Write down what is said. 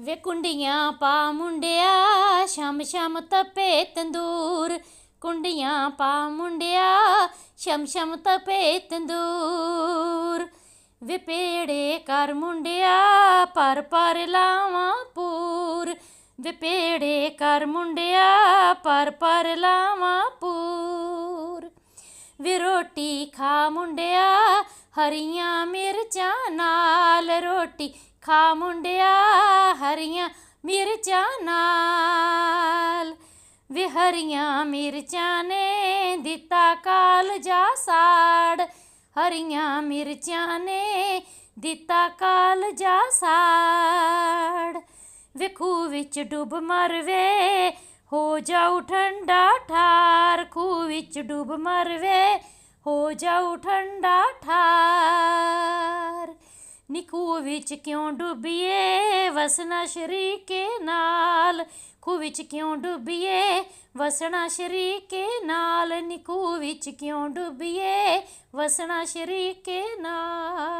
ਵੇ ਕੁੰਡੀਆਂ ਪਾ ਮੁੰਡਿਆ, ਸ਼ਮ ਸ਼ਮ ਤਪੇ ਤੰਦੂਰ। ਕੁੰਡੀਆਂ ਪਾ ਮੁੰਡਿਆ, ਸ਼ਮ ਸ਼ਮ ਤਪੇ ਤੰਦੂਰ। ਵੇ ਪੇੜੇ ਕਰ ਮੁੰਡਿਆ, ਪਰ ਪਰ ਲਾਵਾਂ ਪੂਰ। ਵੇ ਪੇੜੇ ਕਰ ਮੁੰਡਿਆ, ਪਰ ਪਰ ਲਾਵਾਂ ਪੂਰ। ਵੇ ਰੋਟੀ ਖਾ ਮੁੰਡਿਆ, ਹਰੀਆਂ ਮਿਰਚਾਂ ਨਾਲ। ਰੋਟੀ ਖਾ ਮੁੰਡਿਆ ਹਰੀਆਂ ਮਿਰਚਾਂ ਨਾਲ। ਵੇ ਹਰੀਆਂ ਮਿਰਚਾਂ ਨੇ ਦਿੱਤਾ ਕਾਲਜਾ ਸਾੜ। ਹਰੀਆਂ ਮਿਰਚਾਂ ਨੇ ਦਿੱਤਾ ਕਾਲਜਾ ਸਾੜ। ਵੇ ਖੂਹ ਵਿੱਚ ਡੁੱਬ ਮਰਵੇ, ਹੋ ਜਾਊ ਠੰਡਾ ਠਾਰ। ਖੂਹ ਵਿੱਚ ਡੁੱਬ ਮਰਵੇ, ਹੋ ਜਾਊ ਠੰਡਾ ਠਾਰ। ਨਿਕੂ ਵਿੱਚ ਕਿਉਂ ਡੁੱਬੀਏ? ਵਸਣਾ ਸ਼ਰੀਕੇ ਨਾਲ। ਖੂ ਵਿੱਚ ਕਿਉਂ ਡੁੱਬੀਏ? ਵਸਣਾ ਸ਼ਰੀਕੇ ਨਾਲ। ਨਿਕੂ ਵਿੱਚ ਕਿਉਂ ਡੁੱਬੀਏ? ਵਸਣਾ ਸ਼ਰੀਕੇ ਨਾਲ।